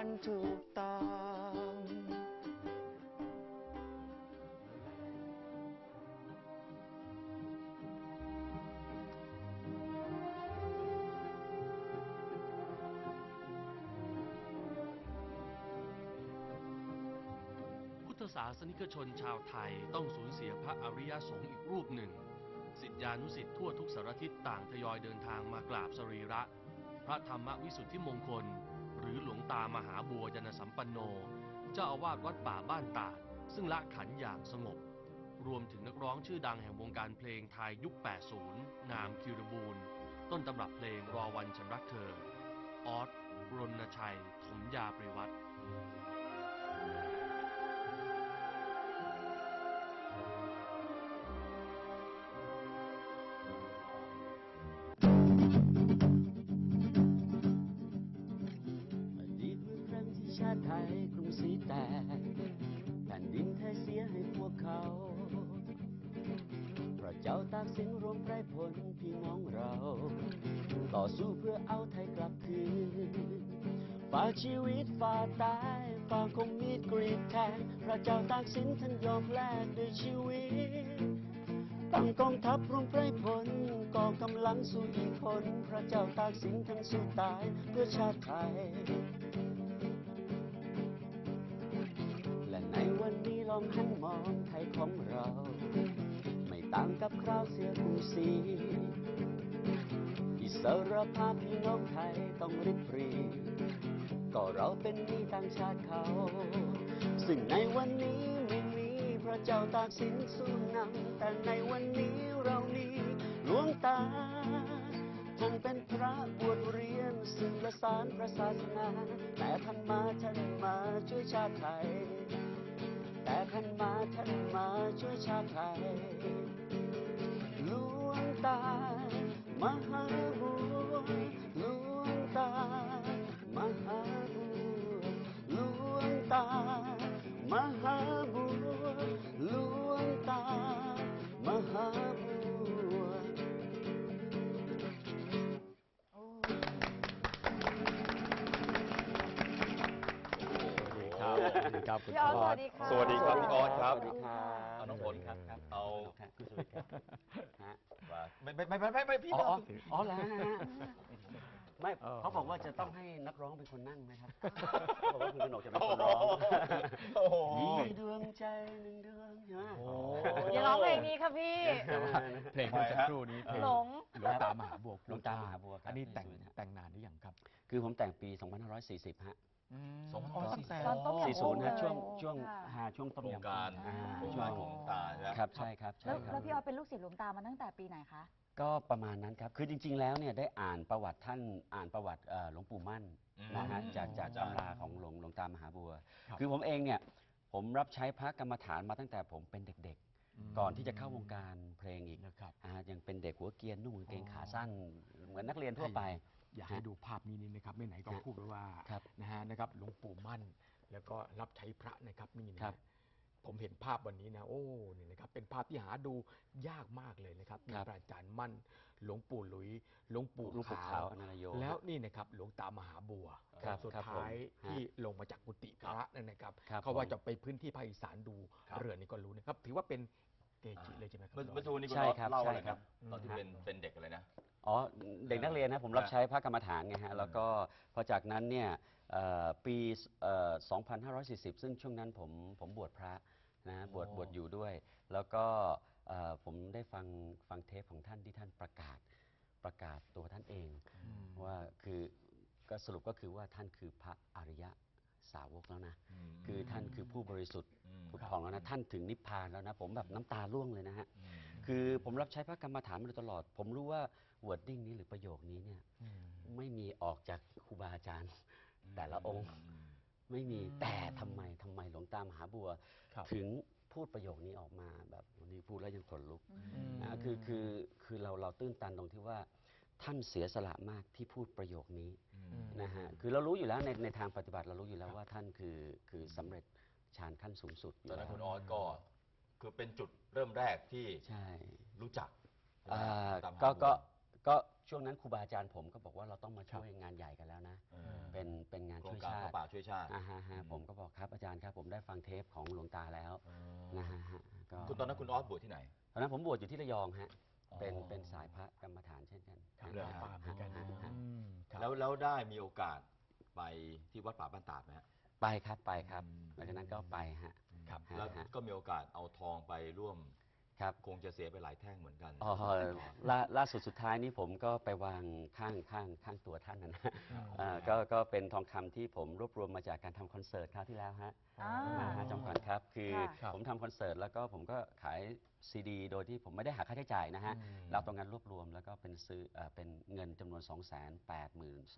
วันถูกต้องพุทธศาสนิกชนชาวไทยต้องสูญเสียพระอริยสงฆ์อีกรูปหนึ่งสิทธิานุสิทธิ์ทั่วทุกสารทิศต่างทยอยเดินทางมากราบสรีระ พระธรรมวิสุทธิมงคล หรือหลวงตามหาบัวยานสัมปันโน เจ้าอาวาสวัดป่าบ้านตาด ซึ่งละขันอย่างสงบ รวมถึงนักร้องชื่อดังแห่งวงการเพลงไทยยุค 80 นามคิรบูล ต้นตำรับเพลงรอวันฉันรักเธอ ออสรณชัย ถมยาปริวัติ พระเจ้าตากสินรวมไพรพลพี่น้องเรา ต่อสู้เพื่อเอาไทยกลับคืนฝ่าชีวิตฝ่าตายฝ่าคงมีดกรีดแทงพระเจ้าตากสินท่านยอมแลกด้วยชีวิตตั้งกองทัพรวมไพรพลกองกำลังสู้อีกคน พระเจ้าตากสินท่านสู้ตายเพื่อชาติไทยและในวันนี้ลองหันมองไทยของเรา ต่างกับคราวเสียกรุงศรีอิสรภาพพี่น้องไทยต้องริบรี ก็เราเป็นนี้ต่างชาติเขา ซึ่งในวันนี้ไม่มีพระเจ้าตากสินสู้นำแต่ในวันนี้เรานี้หลวงตาท่านเป็นพระบวชเรียนสื่อประสานพระศาสนา แต่ท่านมาท่านมาช่วยชาติไทย แต่ท่านมาท่านมาช่วยชาติไทย ตามหาบัวหลวงตามหาบัวหลวงตามหาบัวหลวงตามหาบัวครับ สวัสดีครับคุณพี่ออสอสอวัสสดีค่ะสวัสดีครับพี่ออสครับสวัสดีครับ เอาน้องฝนครับเอา ครับคุณสวัสดีครับฮะว่าไม่ไม่ไม่ไม่ไม่ไม่พี่อ๋อน้องอ๋อแล้วฮะไม่เออ เขาบอกว่าจะต้องให้นักร้องเป็นคนนั่งนะครับเขาบอกว่าคุณกนกจะเป็นคนร้องโอ้โห มีดวงใจหนึ่งดวงใช่ไหมโอ้อย่าร้องเพลงนี้ค่ะพี่ แต่ว่าเพลงเมื่อสักครู่นี้เพลงหลง หลวงตามหาบัวหลวงตามหาบัวครับ อันนี้แต่งสวยนะแต่งนานหรือยังครับ คือผมแต่งปี 2540 ฮะ สองอ๋อตั้งแต่ ตอนต้มยำ40ฮะช่วงโอ้ช่วงค่ะหาช่วงต้มโครงยำการอ่าโครงช่วกางรของตาใช่ไหมครับใช่ครับใช่แล้วครับแล้วพี่ออสเป็นลูกศิษย์หลวงตามาตั้งแต่ปีไหนคะ ก็ประมาณนั้นครับ คือจริง ๆ แล้วเนี่ยได้อ่านประวัติท่านอ่านประวัติเอ่อหลวงปู่มั่นอืมนะฮะจากจากจ้ะตำราของหลวงหลวงตามหาบัว ครับ คือผมเองเนี่ยผมรับใช้พระกรรมฐานมาตั้งแต่ผมเป็นเด็กอืมๆก่อนที่จะเข้าวงการเพลงอีกนะครับอ่ายังเป็นเด็กหัวเกรียนนุ่งกางเกงอ๋อขาสั้นเหมือนนักเรียนทั่วไป อยากให้ดูภาพนี้นี่นะครับไม่ไหนก็ฮะพูดไว้ว่าครับนะฮะนะครับหลวงปู่มั่น แล้วก็รับใช้พระนะครับนี่นะครับ ผมเห็นภาพวันนี้นะโอ้นี่นะครับเป็นภาพที่หาดูยากมากเลยนะครับมีครับพระอาจารย์มั่น หลวงปู่หลุยหลวงปู่หลวงปู่ขาขาววอนันตโยแล้วนี่นะครับหลวงตามหาบัวครับสุดครับท้ายผมที่ลงมาจากกุฏิพระนั่นนะครับครับเขาว่าผมจะไปพื้นที่ภาคอีสานดูครับเรือนี้ก็รู้นะครับ ถือว่าเป็นเกจิเลยใช่ไหมครัเมื่อเมื่อสักครู่นี้คุณใช่ออสครับเล่าใช่อะไรครันะบตอนที่เป็นเป็นเด็กอะไรนะ อ๋อเด็กนักเรียนนะผมรับใช้พระกรรมฐานไงฮะแล้วก็พอจากนั้นเนี่ยเอ่อปีเอ่อ2540 ซึ่งช่วงนั้นผมผมบวชพระนะบวชอ๋อบวชอยู่ด้วย แล้วก็เอ่อผมได้ฟังฟังเทปของท่านที่ท่านประกาศประกาศตัวท่านเองว่าคือก็สรุปก็คือว่าท่านคือพระอริยะสาวกแล้วนะอืมคือท่านคือผู้บริสุทธิ์อืมผุดผ่องแล้วนะ ท่านถึงนิพพานแล้วนะ ผมแบบน้ำตาร่วงเลยนะฮะ อืม คือผมรับใช้พระกรรมฐานมาโดยตลอด ผมรู้ว่า wording นี้หรือประโยคนี้เนี่ยไม่มีออกจากครูบาอาจารย์ แต่ละองค์ไม่มีแต่ทำไมทำไมหลวงตามหาบัวครับถึงพูดประโยคนี้ออกมาแบบวันนี้พูดแล้วยังขนลุกมนะคือคือคือเราเราตื้นตันตรงที่ว่าท่านเสียสละมากที่พูดประโยคนี้อืมมนะฮะคือเรารู้อยู่แล้วในในทางปฏิบัติเรารู้อยู่แล้วว่าท่านคือคือสำเร็จฌานขั้นสูงสุดอยู่ตอนแล้นั้นวคุณออสก็ คือเป็นจุดเริ่มแรกที่ใช่รู้จักอ่าตามหาก็บัวก็ก็ช่วงนั้นครูบาอาจารย์ผมก็บอกว่าเราต้องมาช่วยงานใหญ่กันแล้วนะเออเป็นเป็นงานช่วยโครงการชาพระป่าช่วยชาติอ่าฮะฮะอืมผมก็บอกครับอาจารย์ครับ ผมได้ฟังเทปของหลวงตาแล้วนะฮะฮะก็คุณตอนนั้นคุณออสบวชที่ไหน ตอนนั้นผมบวชอยู่ที่ระยองฮะอ๋อเป็นเป็นสายพระกรรมฐานเช่นกันครับ เหรอป่าเหมือนกันนะฮะฮะ อืมครับ แล้วแล้วได้มีโอกาสไปที่วัดป่าบ้านตาดไหมฮะ ไปครับไปครับอืม หลังจากนั้นก็ไปฮะ ครับฮะแล้วฮะก็มีโอกาสเอาทองไปร่วมครับคงจะเสียไปหลายแท่งเหมือนกันอ๋อล่าล่าสุดสุดท้ายนี้ผมก็ไปวางข้างข้างข้างตัวท่านนะนะอ๋ออ่าก็ก็เป็นทองคำที่ผมรวบรวมมาจากการทำคอนเสิร์ตคราวที่แล้วฮะอ่านะฮะจอมขวัญครับ คือค่ะครับผมทำคอนเสิร์ตแล้วก็ผมก็ขาย ซีดีโดยที่ผมไม่ได้หาค่าใช้จ่ายนะฮะอืมเราตรงนั้นรวบรวมแล้วก็เป็นซื้อเอ่อเป็นเงินจำนวน 2 8 2 0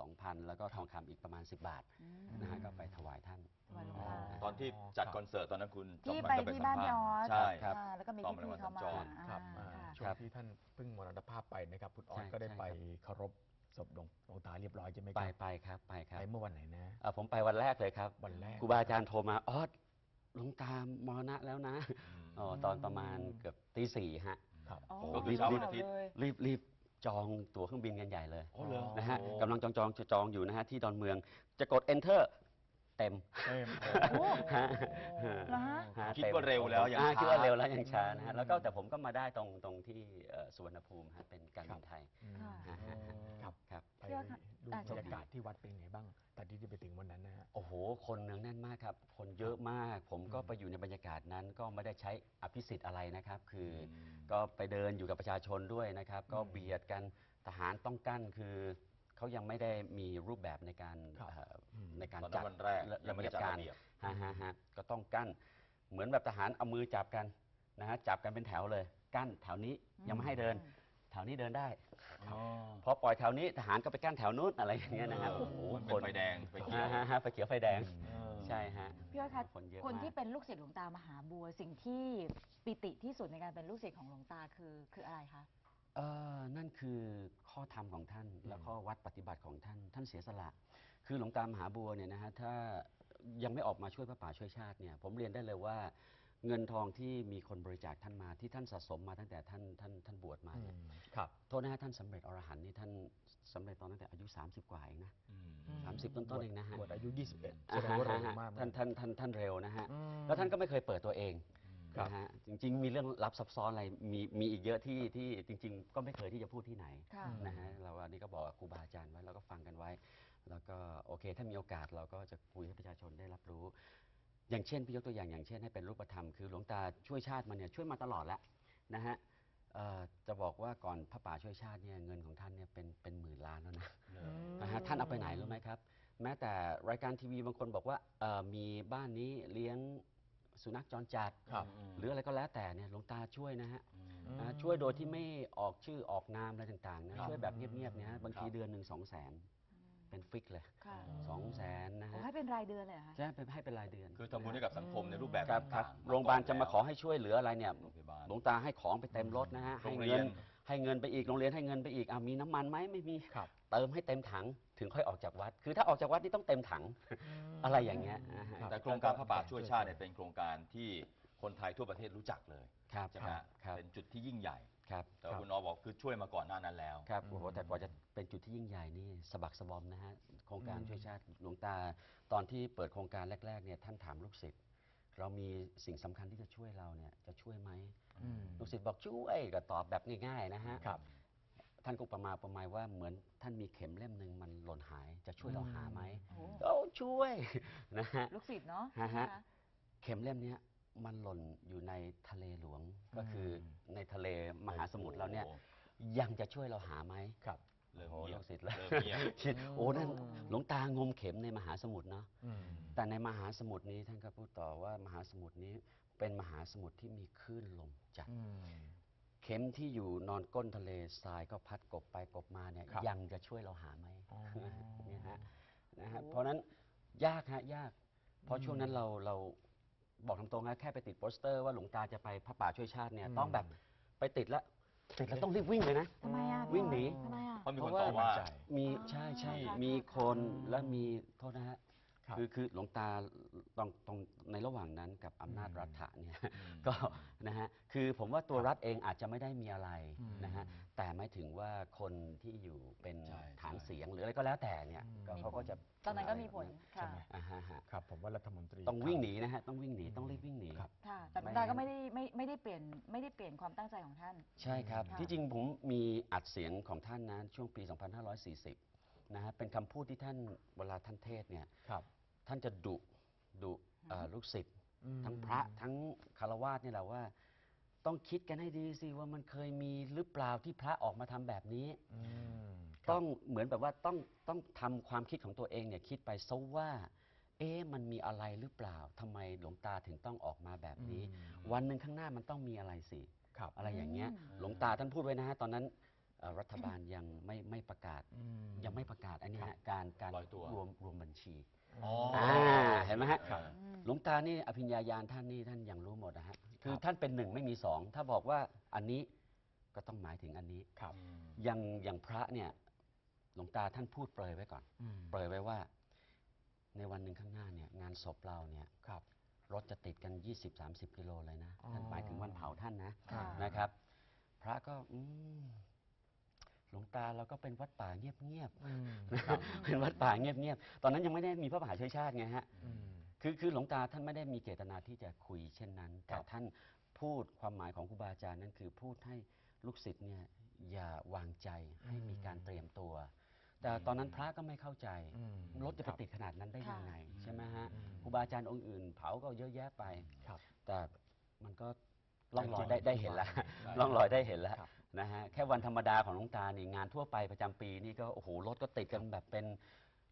0 0 แล้วก็ทองคำอีกประมาณ 10 บาทอืมนะฮะก็ไปถวายท่าน ถวายหลวงอ๋อตา ตอนที่จัดคอนเสิร์ตตอนนั้นคุณจอมที่ขวัญไปก็ที่บ้านพี่ออสใช่ครับ อ่าแล้วก็มีต้องพี่เป็นๆเข้ามาวันสัญจรครับอ่าอ่าค่ะ ช่วงที่ท่านเพิ่งมรณภาพไปนะครับคุณออสใช่ก็ได้ใช่ไปครับเคารพศพหลวงหลวงตาเรียบร้อยใช่ไหมคไปรับไปครับไปครับไปเมื่อวันไหนนะ เอ่อผมไปวันแรกเลยครับวันแรก ครูบาอาจารย์โทรมาออสหลวงตามรณะแล้วนะอ๋ อตอนประมาณเกือบตีสี่ฮะ ครับ อ๋อก็คือเช้าวันอาทิตย์ เลยรีบรีบจองตั๋วเครื่องบินกันใหญ่เลยอ๋อเหรอ นะฮะโอ้กำลังจองจองจองอยู่นะฮะที่ดอนเมืองจะกด enter เต็มเต็มโอ้ฮะเหรอฮะฮะ คิดต็มว่าเร็วแล้วยังอ่ช้า คิดว่าเร็วแล้วยังช้านะฮะแล้วก็แต่ผมก็มาได้ตรงตรงที่เอ่อสุวรรณภูมิฮะเป็นการบินไทยค่ะ ฮะฮะฮะครับครับ ไปพี่ออสครับดูอ่าบเชิรญรค่ะยากาศที่วัดเป็นไงบ้างตอนที่ได้ไปถึงวันนั้นนะฮะ โอ้โห คนเนืองแน่นมากครับ คนเยอะมาก ผมก็ไปอยู่ในบรรยากาศนั้น ก็ไม่ได้ใช้อภิสิทธิ์อะไรนะครับ คืออมก็ไปเดินอยู่กับประชาชนด้วยนะครับ ก็อืมเบียดกัน ทหารต้องกั้นคือ เขายังไม่ได้มีรูปแบบในการครับเอ่ออมในการตอนนั้นจัดวันแรกยังไม่ได้จัดการระเบียบ ฮะฮะฮะก็ต้องกั้น เหมือนแบบทหารเอามือจับกันนะฮะจับกันเป็นแถวเลย กั้นแถวนี้ยังไม่ให้เดิน แถวนี้เดินได้ อ๋อพอปล่อยแถวนี้ทหารก็ไปกั้นแถวนู้นอะไรอย่างเงี้ยนะฮะโอ้โหมันเป็นไฟแดงไฟเขียว ฮะฮะฮะไฟเขียวไฟแดง เออ ใช่ฮะ พี่ออสคะคนเยอะคนมากที่เป็นลูกศิษย์หลวงตามหาบัวสิ่งที่ปิติที่สุดในการเป็นลูกศิษย์ของหลวงตาคือคืออะไรคะ เออนั่นคือข้อธรรมของท่าน แล้วก็วัดปฏิบัติของท่าน ท่านเสียสละ คือหลวงตามหาบัวเนี่ยนะฮะถ้ายังไม่ออกมาช่วยพระป่าช่วยชาติเนี่ยผมเรียนได้เลยว่า เงินทองที่มีคนบริจาคท่านมาที่ท่านสะสมมาตั้งแต่ท่านท่านท่านบวชมาอืเนี่ยมครับ โทษนะฮะท่านสำเร็จอรหันต์นี่ท่านสำเร็จตอนตั้งแต่อายุ 30 กว่าเองนะอืมสามสิบต้นๆเองนะฮะบวชอายุ 21แสอ่าดงฮะว่าเร็วฮะมากท่านท่านท่านท่านเร็วนะฮะอืมแล้วท่านก็ไม่เคยเปิดตัวเองครับ นะฮะจริง ๆ มีเรื่องลับซับซ้อนอะไรมีมีอีกเยอะที่ที่จริง ๆ ก็ไม่เคยที่จะพูดที่ไหนค่ะ นะฮะเราอันนี้ก็บอกกับครูบาอาจารย์ไว้เราก็ฟังกันไว้ แล้วก็โอเค ถ้ามีโอกาสเราก็จะคุยให้ประชาชนได้รับรู้ อย่างเช่นพี่ยกตัวอย่างอย่างเช่นให้เป็นรูปธรรมคือหลวงตาช่วยชาติมาเนี่ยช่วยมาตลอดแล้วนะฮะเอ่อจะบอกว่าก่อนพระป่าช่วยชาติเนี่ยเงินของท่านเนี่ยเป็นเป็นหมื่นล้านแล้วนะ นะฮะท่านเอาไปไหนรู้ไหมครับ แม้แต่รายการทีวีบางคนบอกว่าเอ่อมีบ้านนี้เลี้ยง สุนัขจรจัด ครับ หรืออะไรก็แล้วแต่เนี่ยหลวงตาช่วยนะฮะอืมอืมนะช่วยโดยที่ไม่ออกชื่อออกนามอะไรต่างๆนะครับ ช่วยแบบเงียบๆเนี่ยฮะบางทีครับเดือนหนึ่งสองแสนเป็นฟิกเลยค่ะ สองแสนนะโอ้ฮะให้เป็นรายเดือนเลยเหรอคะใช่เป็นให้เป็นรายเดือนคือทำบุญให้กับสังคมในรูปแบบครับครับต่างๆโรงพยาบาลจะมาขอก่นให้ช่วยเหลืออะไรเนี่ยโรงพยาบาล หลวงตาให้ของไปเต็มรถนะฮะโรให้งเรีเงิยนน ให้เงินไปอีกโรงเรียนให้เงินไปอีกอะมีน้ำมันไหมไม่มีครับ เติมให้เต็มถังถึงค่อยออกจากวัด คือถ้าออกจากวัดนี่ต้องเต็มถังอะไรอย่างเงี้ยนะฮะครับแต่โครงการพระป่าช่วยชาติเนี่ยเป็นโครงการที่คนไทยทั่วประเทศรู้จักเลยครับใช่ไหมฮะครับ เป็นจุดที่ยิ่งใหญ่ ครับแต่ว่าคุณน้อบอกคือช่วยมาก่อนหน้านั้นแล้ว ครับโอ้โหแต่กว่าจะเป็นจุดที่ยิ่งใหญ่นี่สะบักสะบอมนะฮะโครงการอืมช่วยชาติหลวงตา ตอนที่เปิดโครงการแรกๆเนี่ยท่านถามลูกศิษย์เรามีสิ่งสำคัญที่จะช่วยเราเนี่ยจะช่วยไหมอืม ลูกศิษย์บอกช่วยก็ตอบแบบง่ายๆนะฮะครับท่านก็ประมาณประมาณว่าเหมือนท่านมีเข็มเล่มหนึ่งมันหล่นหายจะช่วยเราหาไหมโอ้โอ้ช่วยนะฮะลูกศิษย์เนาะฮะฮะใช่ไหมคเข็มเล่มเนี้ยมันหล่นอยู่ในทะเลหลวงก็คือในทะเลมหาสมุทรเราเนี่ยโอ้โหยังจะช่วยเราหาไหมครับเริ่มโอ้โหเงียลูบกศิษย์แล้วเริ่มเงียบคิดโอ้นั่นอืมหลวงตางมเข็มในมหาสมุทรเนาะอืมแต่ในมหาสมุทรนี้ท่านก็พูดต่อว่ามหาสมุทรนี้ เป็นมหาสมุทรที่มีคลื่นลมจัดอืมเข็มที่อยู่นอนก้นทะเลทรายก็พัดกบไปกบมาเนี่ยครับยังจะช่วยเราหาไหมอ๋อ เนี่ยฮะนะฮะเพราะฉะนั้นยากฮะยาก เพราะช่วงนั้นเราเราบอกตรงๆนะแค่ไปติดโปสเตอร์ว่าหลวงตาจะไปพระป่าช่วยชาติเนี่ยอืมต้องแบบไปติดแล้วติดแล้วต้องรีบวิ่งเลยนะ ทำไมอะวิ่งหนี ทำไมอะ เพราะมีเพคนราะว่าต่อว่าใจมีอ๋อใช่ใช่ค่ะมีค่ะคนและมีโทษนะฮะ ครับคือคือหลวงตาตรงตรงในระหว่างนั้นกับอำนาจอืมรัฐะเนี่ยอืมก็นะฮะคือผมว่าตัวรัฐเองอาจจะไม่ได้มีอะไรอืมนะฮะแต่หมายถึงว่าคนที่อยู่เป็นใช่ฐานใช่ เสียงหรืออะไรก็แล้วแต่เนี่ยอืมก็มีเขาก็จะตอนนั้นก็มีผลใช่ค่ะไหมอ่าฮะฮะครับ ผมว่ารัฐมนตรีต้องวิ่งหนีนะฮะต้องวิ่งหนีต้องรีบวิ่งหนี ครับ ค่ะ แต่หลวงไม่ตาก็ไม่ได้ไม่ไม่ได้เปลี่ยนไม่ได้เปลี่ยนความตั้งใจของท่าน ใช่ครับ ค่ะ ที่จริงผมมีอัดเสียงของท่านนะช่วงปี 2540 นะฮะเป็นคำพูดที่ท่านเวลาท่านเทศน์เนี่ย ครับ ท่านจะดุดุเอ่อลูกศิษย์อืมทั้งพระทั้งคารวาสเนี่ยแหละว่า ต้องคิดกันให้ดีสิว่ามันเคยมีหรือเปล่าที่พระออกมาทำแบบนี้ อืมต้องเหมือนแบบว่าต้องต้องทำความคิดของตัวเองเนี่ยคิดไปซะว่า เอ๊ะมันมีอะไรหรือเปล่าทำไมหลวงตาถึงต้องออกมาแบบนี้อืมวันหนึ่งข้างหน้ามันต้องมีอะไรสิ ครับอะไรอย่างเงี้ยอืมหลวงตาท่านพูดไว้นะฮะตอนนั้นเอ่อรัฐบาลยังไม่ไม่ประกาศ อืม ยังไม่ประกาศอันนี้ฮะการการปล่อยตัว รวมรวมบัญชี อ๋ออ่าเห็นไหมฮะ ครับอืมหลวงตานี่อภิญญาญาณท่านนี่ท่านยังรู้หมดนะฮะ คือครับท่านเป็นหนึ่งไม่มีสอง ถ้าบอกว่าอันนี้ก็ต้องหมายถึงอันนี้ ครับอืมอย่างอย่างพระเนี่ยหลวงตาท่านพูดเปรยไว้ก่อน อืม เปรยไว้ว่า ในวันหนึ่งข้างหน้าเนี่ยงานศพเราเนี่ยครับ รถจะติดกัน 20-30 กิโลเลยนะ อ๋อ ท่านหมายถึงวันเผาท่านนะค่ะ นะครับ พระก็อืม หลวงตาเราก็เป็นวัดป่าเงียบอืมๆนะครับเป็นวัดป่าเงียบๆ ตอนนั้นยังไม่ได้มีพระมหาชัยชาติไงฮะอืมคือคือหลวงตาท่านไม่ได้มีเจตนาที่จะคุยเช่นนั้นครัแต่บท่านพูดความหมายของครูบาอาจารย์นั่นคือพูดให้ลูกศิษย์เนี่ยอย่าวางใจให้มีการเตรียมตัว แต่ตอนนั้นพระก็ไม่เข้าใจอืมรถจะไปครับติดขนาดนั้นได้ยังไงใช่ไหมฮะอืมครูบาอาจารย์องค์อื่น เผาก็เยอะแยะไปครับแต่มันก็ ล่องลอยจริงๆได้ได้เห็นแล้วใช่ล่องลอยได้เห็นแล้วครับนะฮะแค่วันธรรมดาของหลวงตานี่งานทั่วไปประจำปีนี่ก็โอ้โหรถก็ติดกันแบบเป็น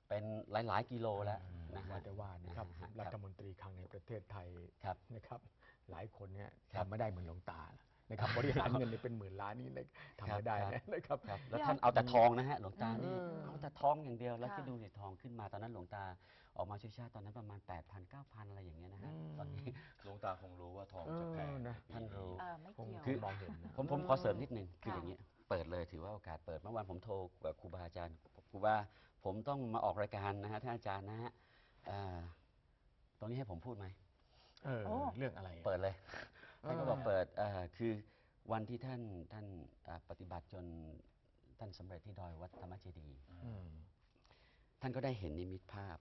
เป็นหลาย ๆ กิโลแล้วนะฮะว่าแต่ว่านะครับอ่าฮะรัฐมนตรีคลังในประเทศไทยครับ นะครับ หลายคนเนี่ยครับทำไม่ได้เหมือนหลวงตานะครับบริหารเงินเนี่ยเป็นหมื่นล้านนี่นะทำไม่ได้ครับนะนะครับ ครับแล้วท่านเอาแต่ทองนะฮะหลวงตานี่อืมเอาแต่ทองอย่างเดียวแล้วค่ะ คิดดูสิทองขึ้นมาตอนนั้นหลวงตาออกมาช่วยชาติตอนนั้นประมาณ 8 0 0 0 9,000 อะไรอย่างเงี้ยนะฮะตอนนี้ หลวงตาคงรู้ว่าทองจะแพงเออนะใปี ท่านรู้เออไม่คงเกี่ยวคือมองเห็นนะผมผมขอเสริมนิดนึงคือค่ะอย่างนี้เปิดเลยถือว่าโอกาสเปิดเมื่อวานผมโทรกับครูบาอาจารย์ครูบาผมต้องมาออกรายการนะฮะท่านอาจารย์นะฮะอ่าตรงนี้ให้ผมพูดไหม เออ โอ้ เรื่องอะไรอะเปิดเลยเออท่านก็บอกเปิดเอ่อคือวันที่ท่านท่านอ่าปฏิบัติจนท่านสำเร็จที่ดอยวัดธรรมเจดีย์อืมท่านก็ได้เห็นนิมิตภาพ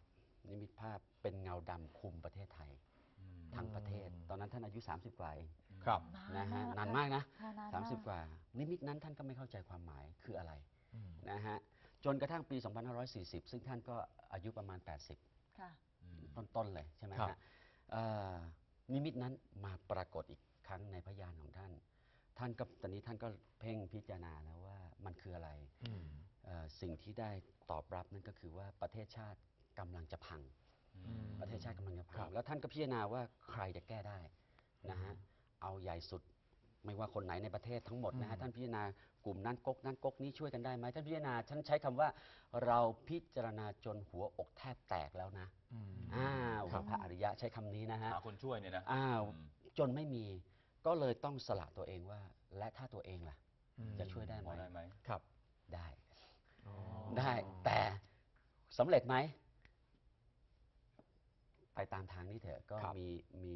นิมิตภาพเป็นเงาดำคุมประเทศไทยอืมทั้งประเทศ ตอนนั้นท่านอายุ 30 กว่าเอง ครับ นะฮะนานมากนะค่ะนานสามสิบกกว่า นิมิตนั้นท่านก็ไม่เข้าใจความหมายคืออะไรอืมนะฮะจนกระทั่งปี 2540 ซึ่งท่านก็อายุประมาณ 80 ค่ะอืมต้นๆเลยใช่ไหมครับ ฮะเอ่อนิมิตนั้นมาปรากฏอีกครั้งในพยานของท่าน ท่านก็ตอนนี้ท่านก็เพ่งพิจารณาแล้วว่ามันคืออะไรอืมเอ่อสิ่งที่ได้ตอบรับนั่นก็คือว่าประเทศชาติกำลังจะพัง อืม ประเทศชาติกำลังจะคพัรังบแล้วท่านก็พิจารณาว่าใครจะแก้ได้นะฮะ เอาใหญ่สุด ไม่ว่าคนไหนในประเทศทั้งหมดนะฮะท่านพิจารณากลุ่มนั้นก๊กนั้นก๊กนี้ช่วยกันได้ไหมท่านพิจารณาท่านใช้คำว่าเราพิจารณาจนหัวอกแทบแตกแล้วนะอืมอ้าวครับพระอริยะใช้คำนี้นะฮะ หาคนช่วยเนี่ยนะอ้าว อืม จนไม่มีก็เลยต้องสละตัวเองว่า และถ้าตัวเองล่ะอืมจะช่วยได้พไหมอได้ไหม ครับได้ อ๋อได้แต่สำเร็จไหม ไปตามทางนี้เถอะก็ครับ มีมี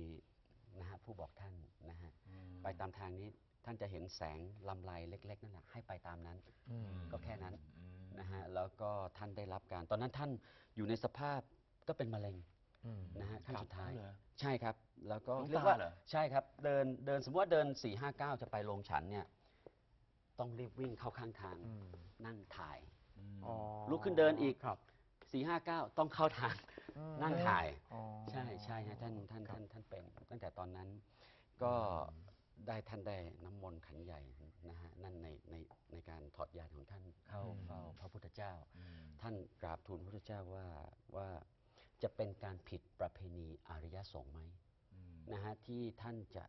นะฮะผู้บอกท่าน นะฮะอืมไปตามทางนี้ท่านจะเห็นแสงลำไรเล็ก ๆ นั่นแหละให้ไปตามนั้นอืมก็แค่นั้นอืมนะฮะแล้วก็ท่านได้รับการ ตอนนั้นท่านอยู่ในสภาพก็เป็นมะเร็งอืมนะฮะขั้นครับสุดท้ายเหรอใช่ครับ แล้วก็หลวงเรียกตาว่าเหรอใช่ครับเดินเดินสมมติว่าเดิน4ี่ห้าเก้าจะไปโรงฉันเนี่ยต้องรีบวิ่งเข้าข้างทางอืมนั่งถ่ายอืมอ๋อลุกขึ้นเดินอีกครับ4ี่ห้าเก้าต้องเข้าทางอืมนั่งถ่ายอ๋อใช่ใช่ฮะท่านท่านครับท่านท่านเป็นตั้งแต่ตอนนั้น ก็ได้ท่านได้น้ำมนต์ขันใหญ่นะฮะนั่นในในในการถอดยานของท่านเข้าเฝ้าพระพุทธเจ้าอืมท่านกราบทูลพระพุทธเจ้าว่าว่าจะเป็นการผิดประเพณีอารยสงฆ์ไหมอืมนะฮะที่ท่านจะ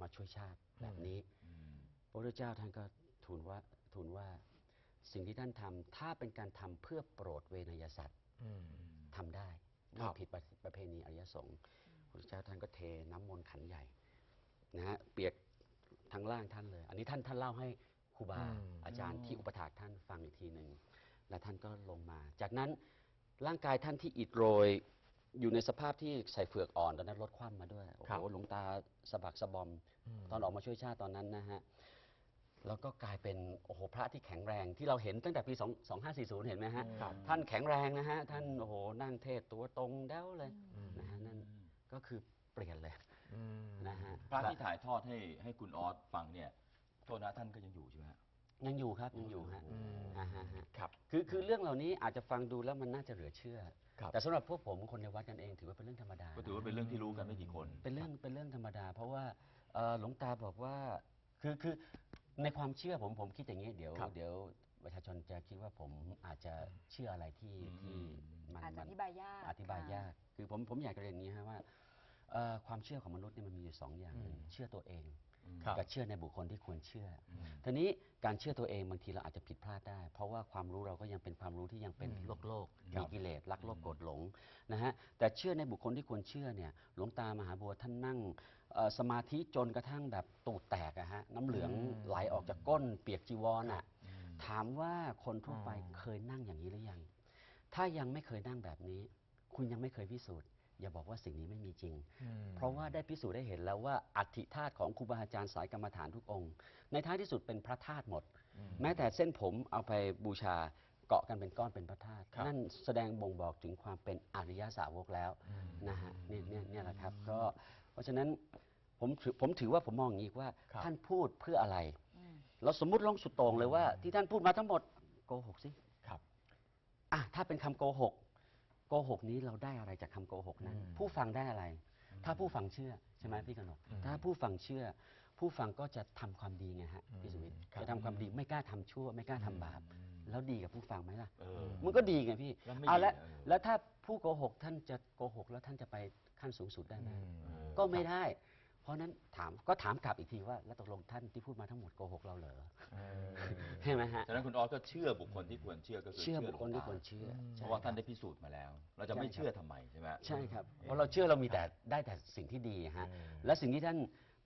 มาช่วยชาติแบบนี้อืมพระพุทธเจ้าท่านก็ทูลว่าทูลว่าสิ่งที่ท่านทำถ้าเป็นการทำเพื่อโปรดเวนยสัตว์อืมทำได้ครัไม่บผิดประประเพณีอริยสงฆ์พระพุทธเจ้าท่านก็เทน้ำมนต์ขันใหญ่ นะฮะเปียกทั้งล่างท่านเลย อันนี้ท่านท่านเล่าให้ครูบาอาจารย์ที่อุปถากท่านฟังอีกทีหนึ่งและท่านก็ลงมา จากนั้นร่างกายท่านที่อิดโรยอยู่ในสภาพที่ใส่เฟือกอ่อนตอนนั้นรถคว่ำมาด้วยโอ้ครัโหบหลวงตาสะบักสะบอม ตอนออกมาช่วยชาติตอนนั้นนะฮะแล้วก็กลายเป็นโอ้โหพระที่แข็งแรงที่เราเห็นตั้งแต่ปี 2 2540 เห็นไหมฮะครับท่านแข็งแรงนะฮะ ท่านโอ้โหนั่งเทศตัวตรงแด้วเลยนะฮะนั่นก็คือเปลี่ยนเลยอืม นะฮะพระที่ถ่ายทอดให้ให้คุณออสฟังเนี่ยโทษนะท่านก็ยังอยู่ใช่ไหมฮะ ยังอยู่ครับยังอยู่ฮะอืมอ่าฮะฮะครับคือคือเรื่องเหล่านี้อาจจะฟังดูแล้วมันน่าจะเหลือเชื่อ ครับ แต่สำหรับพวกผมคนในวัดกันเองถือว่าเป็นเรื่องธรรมดาก็ถือว่าเป็นเรื่องที่รู้กันไม่กี่คน เป็นเรื่องเป็นเรื่องธรรมดา เพราะว่าเอ่อหลวงตาบอกว่าคือคือในความเชื่อผมผมคิดอย่างนี้เดี๋ยวครับเดี๋ยวประชาชนจะคิดว่าผมอาจจะเชื่ออะไรที่อืมที่มันอาจจะมัอนธิบายยาก อธิบายค่ะยาก คือผมผมอยากจะเรียนอย่างนี้ฮะว่า เอ่อความเชื่อของมนุษย์เนี่ยมันมีอยู่สองอย่างหนึ่งอืมเชื่อตัวเองครับกับเชื่อในบุคคลที่ควรเชื่อออืมทีนี้การเชื่อตัวเองบางทีเราอาจจะผิดพลาดได้ เพราะว่าความรู้เราก็ยังเป็นความรู้ที่ยังเป็นอืมโลกโลกครัมีบกิเลสรักโลภโกรธหลงนะฮะแต่เชื่อในบุคคลที่ควรเชื่อเนี่ยหลวงตามหาบัวท่านนั่งเอ่อสมาธิจนกระทั่งแบบตูดแตกอะฮะน้ำเหลืองอืมไหลออกจากก้น เปียกจีวรอะอืมถามว่าคนทั่วไปอ๋อเคยนั่งอย่างนี้หรือยัง ถ้ายังไม่เคยนั่งแบบนี้ คุณยังไม่เคยพิสูจน์ อย่าบอกว่าสิ่งนี้ไม่มีจริงอืมเพราะว่าได้พิสูจน์ได้เห็นแล้วว่าอัฐิธาตุของครูบาอาจารย์สายกรรมฐานทุกองค์ ในท้ายที่สุดเป็นพระธาตุหมดอืมแม้แต่เส้นผมเอาไปบูชาเกาะกันเป็นก้อนเป็นพระธาตุครับนั่นแสดงบ่งบอกถึงความเป็นอริยสาวกแล้วอืมนะฮะนี่เนี่ยเนี่ยแหละครับก็เพราะฉะนั้นผมถือผมถือว่าผมมองอย่างนี้ว่าครับท่านพูดเพื่ออะไรอืมเราสมมุติลงสุดโต่งเลยว่าที่ท่านพูดมาทั้งหมดโกหกสิครับอะถ้าเป็นคำโกหก โกหกนี้เราได้อะไรจากคำโกหกนั้น อืมผู้ฟังได้อะไร ถ้าผู้ฟังเชื่อใช่ไหมพี่กนก อืมถ้าผู้ฟังเชื่อ ผู้ฟังก็จะทำความดีไงฮะพี่สุวิทย์ครับจะทำความดีไม่กล้าทำชั่ว ไม่กล้าทำบาปอืม แล้วดีกับผู้ฟังไหมล่ะ เออ มันก็ดีไงพี่แล้วไม่เอาดีละเออ แล้วถ้าผู้โกหกท่านจะโกหกแล้วท่านจะไปขั้นสูงสุดได้ไหม อืมเออก็ไม่ได้ เพราะฉะนั้นถามก็ถามกลับอีกทีว่า แล้วตกลงท่านที่พูดมาทั้งหมดโกหกเราเหรอเออใช่ไหมฮะฉะนั้นคุณออสก็เชื่อบุคคลที่ควรเชื่อก็คือเชื่อบุคคลที่หลควงรตาเชื่ออืมเพใช่ราะว่าคท่ารับนได้พิสูจน์มาแล้ว เราจะไม่ใช่ครับเชื่อทำไมใช่ไหมใช่ครับเพราะเราเชื่อเรามีแต่ได้แต่สิ่งที่ดีฮะเออและสิ่งที่ท่าน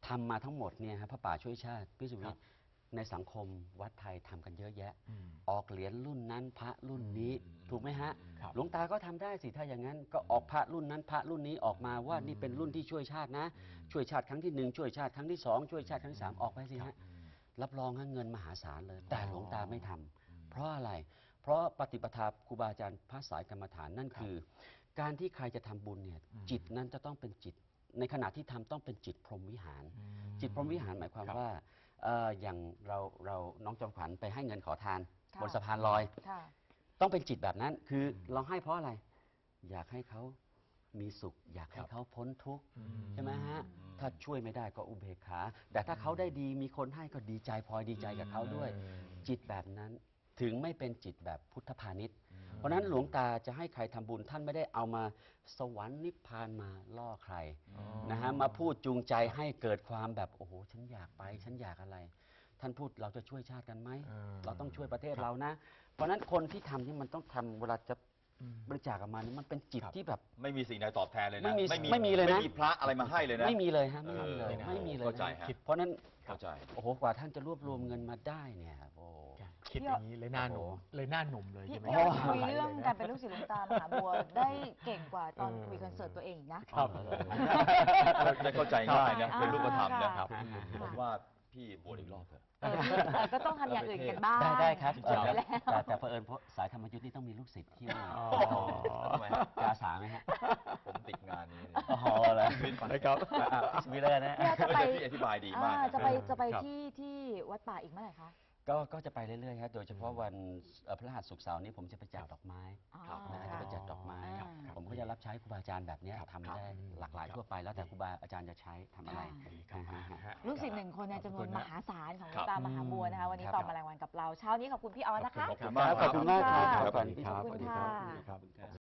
ทำมาทั้งหมดเนี่ยฮะพระป่าช่วยชาติพี่สุวิทย์ ในสังคมวัดไทยทำกันเยอะแยะ อืม ออกเหรียญรุ่นนั้นพระรุ่นนี้อืมถูกไหมฮะ ครับหลวงตาก็ทำได้สิถ้าอย่างนั้น ก็ออกพระรุ่นนั้นพระรุ่นนี้ออกมาว่านี่เป็นรุ่นที่ช่วยชาตินะ ช่วยชาติครั้งที่หนึ่งช่วยชาติครั้งที่สองช่วยชาติครั้งที่สามออกไปสิฮะ รับรองว่าเงินมหาศาลเลย แต่หลวงตาไม่ทำเพราะอะไร เพราะปฏิปทาครูบาอาจารย์พระสายกรรมฐานนั่นคือ การที่ใครจะทำบุญเนี่ยอืมจิตนั้นจะต้องเป็นจิต ในขณะที่ทำต้องเป็นจิตพรหมวิหาร อืมจิตพรหมวิหารหมายความครับ ว่า เอ่ออย่างเราเราน้องจอมขวัญไปให้เงินขอทานค่ะ บนสะพานลอย ค่ะ ต้องเป็นจิตแบบนั้น คือเราให้เพราะอะไร อยากให้เขามีสุข อยากให้ครับเขาพ้นทุกข์อืม ใช่ไหมฮะ อืมถ้าช่วยไม่ได้ก็อุเบกขา แต่ถ้าเขาได้ดีมีคนให้ก็ดีใจพลอยดีใจกับเขาด้วย อืม จิตแบบนั้นถึงไม่เป็นจิตแบบพุทธพาณิชย์ เพราะฉะนั้นหลวงตาจะให้ใครทำบุญท่านไม่ได้เอามาสวรรค์นิพพานมาล่อใครอ๋อนะฮะมาพูดจูงใจให้เกิดความแบบโอ้โหฉันอยากไปฉันอยากอะไร ท่านพูดเราจะช่วยชาติกันไหมอ่าเราต้องช่วยประเทศครับเรานะ เพราะฉะนั้นคนที่ทำนี่มันต้องทำเวลาจะอืมบริจาคออกมานี่มันเป็นจิตครับที่แบบ ไม่มีสิ่งใดตอบแทนเลยนะ ไม่มีไม่มีเลยนะไม่มีพระอะไรมาให้เลยนะ ไม่มีเลยฮะไม่มีเลยเออไม่มีเลยเข้าใจนะฮะเพราะฉะนั้นเข้าใจโอ้โหกว่าท่านจะรวบรวมเงินมาได้เนี่ยครับโอ้ คิดอย่างนี้เลยหน้าหนุ่มโอ้โหเลยหน้าหนุ่มเลยพี่ใช่ไหมพี่อ๋อออสคุยเรื่องการเป็นลูกศิษย์หลวงตามหาบัวได้เก่งกว่าตอนเออคุยคอนเสิร์ตตัวเองอีกนะ ครับ ได้เข้าใจง่ายนะอ่าเป็นรูปธรรมนะค่ะผมว่าพี่บวชอีกรอบเถอะ เออพี่เออก็ต้องทำอย่างอื่นกันบ้างได้ได้ครับจบไปแล้ว แต่แต่เผอิญเพราะสายธรรมยุทธ์นี่ต้องมีลูกศิษย์ที่อ๋อ ทำไมฮะจะอาสาไหมฮะผมติดงานนี้อ๋อแล้วนะครับพี่สมิเลอร์นะ เนี่ยจะไปพี่อธิบายดีมากอ่นะจะไปจะไปครับ ที่ที่วัดป่าอีกเมื่อไหร่คะ ก็ก็จะไปเรื่อยๆครับโดยเฉพาะวันเอ่อพฤหัสศุกร์เสาร์นี้ผมจะไปจัดดอกไม้อ๋อ นะจะไปจัดดอกไม้ครับผมก็จะรับใช้ครูบาอาจารย์แบบเนี้ยทำได้หลากหลายทั่วไปแล้วแต่ครูบาอาจารย์จะใช้ทำอะไรค่ะอ่าฮะฮะ ลูกศิษย์หนึ่งคนในจำนวนขอบคุณมนะหาศาลของหลครัวบงตามหาบัวนะคะ วันนี้ครับตอบแมลงวันกับเรา เช้านี้ขอบคุณพี่ออสนะคะ ขอบคุณมากขอบคุณมากครับครับขอบคุณขอบคุณพี่ค่ะ ขอบคุณครับ